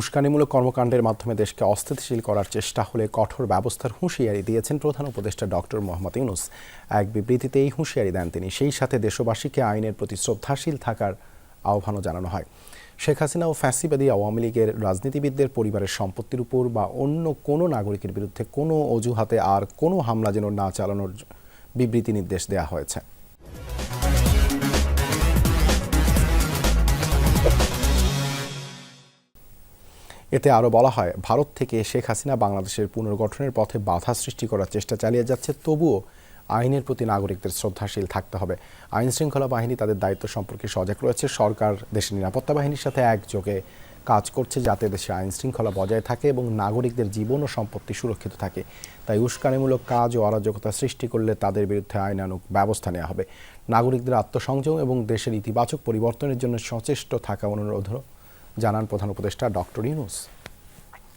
উস্কানিমূলক কর্মকাণ্ডের মাধ্যমে দেশকে অস্থিতিশীল করার চেষ্টা হলে কঠোর ব্যবস্থার হুঁশিয়ারি দিয়েছেন প্রধান উপদেষ্টা ডক্টর মোহাম্মদ ইউনুস। এক বিবৃতিতে এই হুঁশিয়ারি দেন তিনি। সেই সাথে দেশবাসীকে আইনের প্রতি শ্রদ্ধাশীল থাকার আহ্বানও জানানো হয়। শেখ হাসিনা ও ফ্যাসিবাদী আওয়ামী লীগের রাজনীতিবিদদের পরিবারের সম্পত্তির উপর বা অন্য কোনো নাগরিকের বিরুদ্ধে কোনো অজুহাতে আর কোনো হামলা যেন না চালানোর বিবৃতি নির্দেশ দেওয়া হয়েছে। এতে আরও বলা হয়, ভারত থেকে শেখ হাসিনা বাংলাদেশের পুনর্গঠনের পথে বাধা সৃষ্টি করার চেষ্টা চালিয়ে যাচ্ছে, তবুও আইনের প্রতি নাগরিকদের শ্রদ্ধাশীল থাকতে হবে। আইন শৃঙ্খলা বাহিনী তাদের দায়িত্ব সম্পর্কে সজাগ রয়েছে। সরকার, দেশের নিরাপত্তা বাহিনীর সাথে একযোগে কাজ করছে যাতে দেশে আইন শৃঙ্খলা বজায় থাকে এবং নাগরিকদের জীবন ও সম্পত্তি সুরক্ষিত থাকে। তাই উস্কানিমূলক কাজ ও অরাজকতা সৃষ্টি করলে তাদের বিরুদ্ধে আইনানুক ব্যবস্থা নেওয়া হবে। নাগরিকদের আত্মসংযম এবং দেশের ইতিবাচক পরিবর্তনের জন্য সচেষ্ট থাকা অনুরোধ জানান প্রধান উপদেষ্টা ডক্টর ইউনুস।